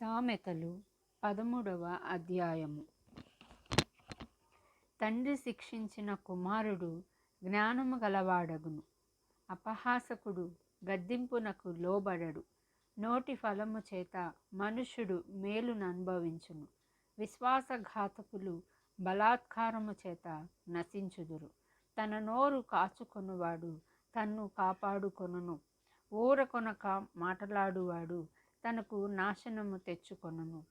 సామెతలు పదమూడవ అధ్యాయము. తండ్రి శిక్షించిన కుమారుడు జ్ఞానము గలవాడగును. అపహాసకుడు గద్దింపునకు లోబడడు. నోటి ఫలము చేత మనుష్యుడు మేలును అనుభవించును. విశ్వాసఘాతకులు బలాత్కారము చేత నశించుదురు. తన నోరు కాచుకొనువాడు తన్ను కాపాడుకొనును. ఊరకొనక మాటలాడువాడు తనకు నాశనము తెచ్చుకొనును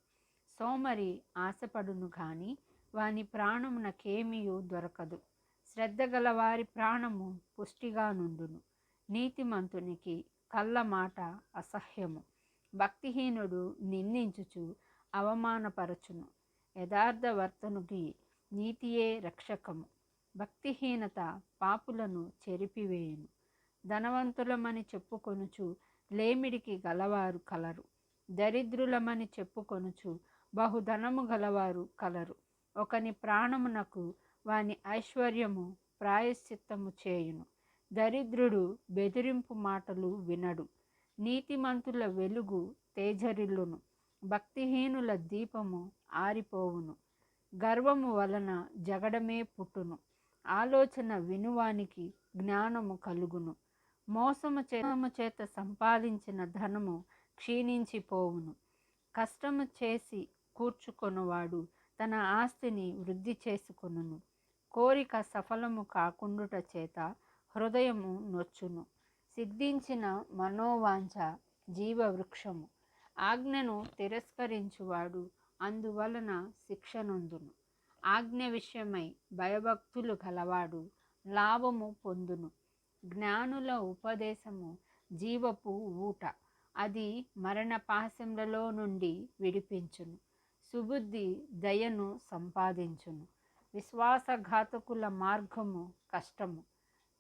సోమరి ఆశపడును గాని వాని ప్రాణమునకేమియూ దొరకదు. శ్రద్ధ గలవారి ప్రాణము పుష్టిగా నుండును. నీతిమంతునికి కళ్ళ మాట అసహ్యము. భక్తిహీనుడు నిందించుచు అవమానపరచును. యథార్థవర్తనుకి నీతియే రక్షకము. భక్తిహీనత పాపులను చెరిపివేయును. ధనవంతులమని చెప్పుకొనుచు లేమిడికి గలవారు కలరు. దరిద్రులమని చెప్పుకొనుచు బహుధనము గలవారు కలరు. ఒకని ప్రాణమునకు వాని ఐశ్వర్యము ప్రాయశ్చిత్తము చేయును. దరిద్రుడు బెదిరింపు మాటలు వినడు. నీతిమంతుల వెలుగు తేజరిల్లును. భక్తిహీనుల దీపము ఆరిపోవును. గర్వము వలన జగడమే పుట్టును. ఆలోచన వినువానికి జ్ఞానము కలుగును. మోసము చేతము చేత సంపాదించిన ధనము క్షీణించిపోవును. కష్టము చేసి కూర్చుకొనువాడు తన ఆస్తిని వృద్ధి చేసుకొనును. కోరిక సఫలము కాకుండుట చేత హృదయము నొచ్చును. సిద్ధించిన మనోవాంఛ జీవవృక్షము. ఆజ్ఞను తిరస్కరించువాడు అందువలన శిక్షనుందును. ఆజ్ఞ విషయమై భయభక్తులు గలవాడు లాభము పొందును. జ్ఞానుల ఉపదేశము జీవపు ఊట. అది మరణపాశములలో నుండి విడిపించును. సుబుద్ధి దయను సంపాదించును. విశ్వాసఘాతకుల మార్గము కష్టము.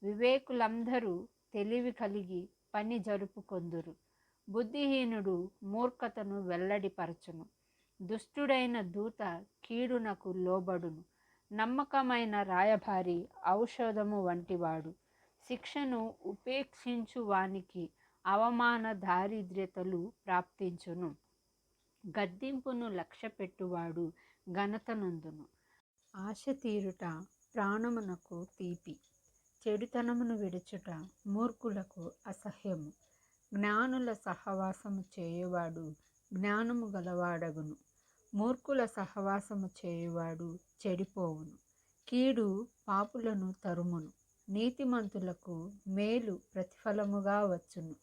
వివేకులందరూ తెలివి కలిగి పని జరుపుకొందురు. బుద్ధిహీనుడు మూర్ఖతను వెల్లడిపరచును. దుష్టుడైన దూత కీడునకు లోబడును. నమ్మకమైన రాయభారి ఔషధము వంటివాడు. శిక్షను ఉపేక్షించు వానికి అవమాన దారిద్ర్యతలు ప్రాప్తించును. గద్దింపును లక్ష్యపెట్టువాడు ఘనతనందును. ఆశ తీరుట ప్రాణమునకు తీపి. చెడుతనమును విడుచుట మూర్ఖులకు అసహ్యము. జ్ఞానుల సహవాసము చేయువాడు జ్ఞానము గలవాడగును. మూర్ఖుల సహవాసము చేయువాడు చెడిపోవును. కీడు పాపులను తరుమును. నీతిమంతులకు మేలు ప్రతిఫలముగా వచ్చును.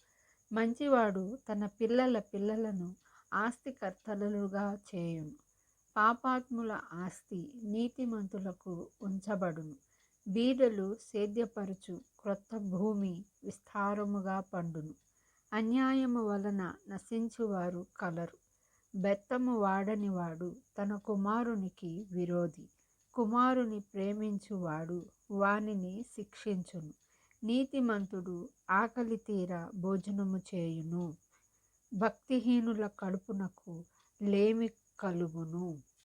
మంచివాడు తన పిల్లల పిల్లలను ఆస్తికర్తలుగా చేయును. పాపాత్ముల ఆస్తి నీతిమంతులకు ఉంచబడును. బీదలు సేద్యపరచు క్రొత్త భూమి విస్తారముగా పండును. అన్యాయము వలన నశించువారు కలరు. బెత్తము వాడనివాడు తన కుమారునికి విరోధి. కుమారుని ప్రేమించువాడు వానిని శిక్షించును. నీతిమంతుడు ఆకలి తీర భోజనము చేయును. భక్తిహీనుల కడుపునకు లేమి కలుగును.